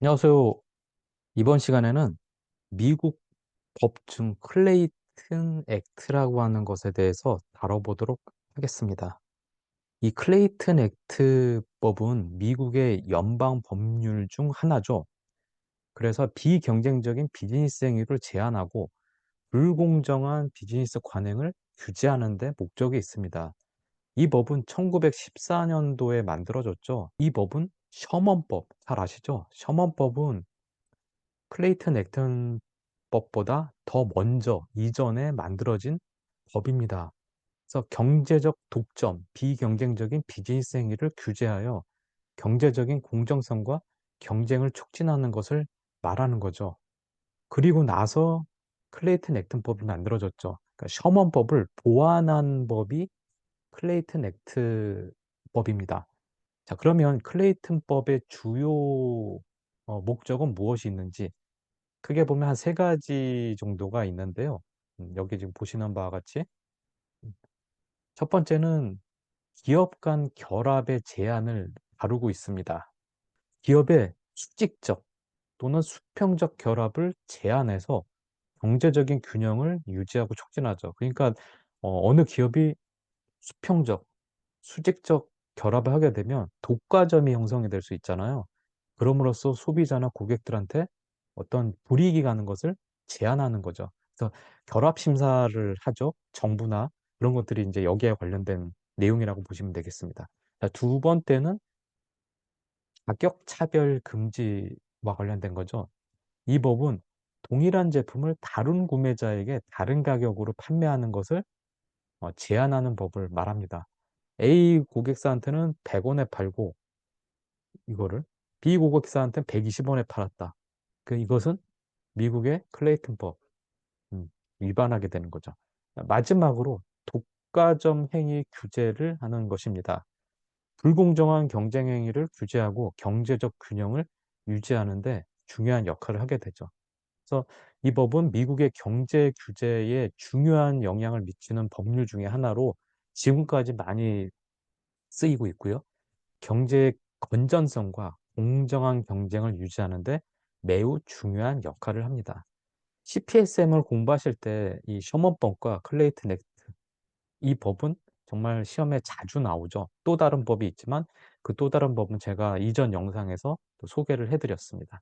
안녕하세요. 이번 시간에는 미국 법중 클레이튼 액트라고 하는 것에 대해서 다뤄보도록 하겠습니다. 이 클레이튼 액트 법은 미국의 연방 법률 중 하나죠. 그래서 비경쟁적인 비즈니스 행위를 제한하고 불공정한 비즈니스 관행을 규제하는 데 목적이 있습니다. 이 법은 1914년도에 만들어졌죠. 이 법은 셔먼법, 잘 아시죠? 셔먼법은 클레이튼 액튼 법보다 더 먼저 이전에 만들어진 법입니다. 그래서 경제적 독점, 비경쟁적인 비즈니스 행위를 규제하여 경제적인 공정성과 경쟁을 촉진하는 것을 말하는 거죠. 그리고 나서 클레이튼 액튼법이 만들어졌죠. 그러니까 셔먼법을 보완한 법이 클레이튼 액트 법입니다. 자, 그러면 클레이튼법의 주요 어, 목적은 무엇이 있는지 크게 보면 한세 가지 정도가 있는데요. 음, 여기 지금 보시는 바와 같이 음, 첫 번째는 기업 간 결합의 제한을 다루고 있습니다. 기업의 수직적 또는 수평적 결합을 제한해서 경제적인 균형을 유지하고 촉진하죠. 그러니까 어, 어느 기업이 수평적, 수직적 결합을 하게 되면 독과점이 형성이 될 수 있잖아요. 그럼으로써 소비자나 고객들한테 어떤 불이익이 가는 것을 제한하는 거죠. 그래서 결합 심사를 하죠. 정부나 그런 것들이 이제 여기에 관련된 내용이라고 보시면 되겠습니다. 자, 두 번째는 가격 차별 금지와 관련된 거죠. 이 법은 동일한 제품을 다른 구매자에게 다른 가격으로 판매하는 것을 어, 제한하는 법을 말합니다. A 고객사한테는 100원에 팔고 이거를 B 고객사한테는 120원에 팔았다. 그 이것은 미국의 클레이튼법 음, 위반하게 되는 거죠. 마지막으로 독과점 행위 규제를 하는 것입니다. 불공정한 경쟁 행위를 규제하고 경제적 균형을 유지하는데 중요한 역할을 하게 되죠. 그래서 이 법은 미국의 경제 규제에 중요한 영향을 미치는 법률 중에 하나로 지금까지 많이 쓰이고 있고요. 경제의 건전성과 공정한 경쟁을 유지하는데 매우 중요한 역할을 합니다. CPSM을 공부하실 때 이 셔먼법과 클레이튼 액트 이 법은 정말 시험에 자주 나오죠. 또 다른 법이 있지만 그 또 다른 법은 제가 이전 영상에서 소개를 해 드렸습니다.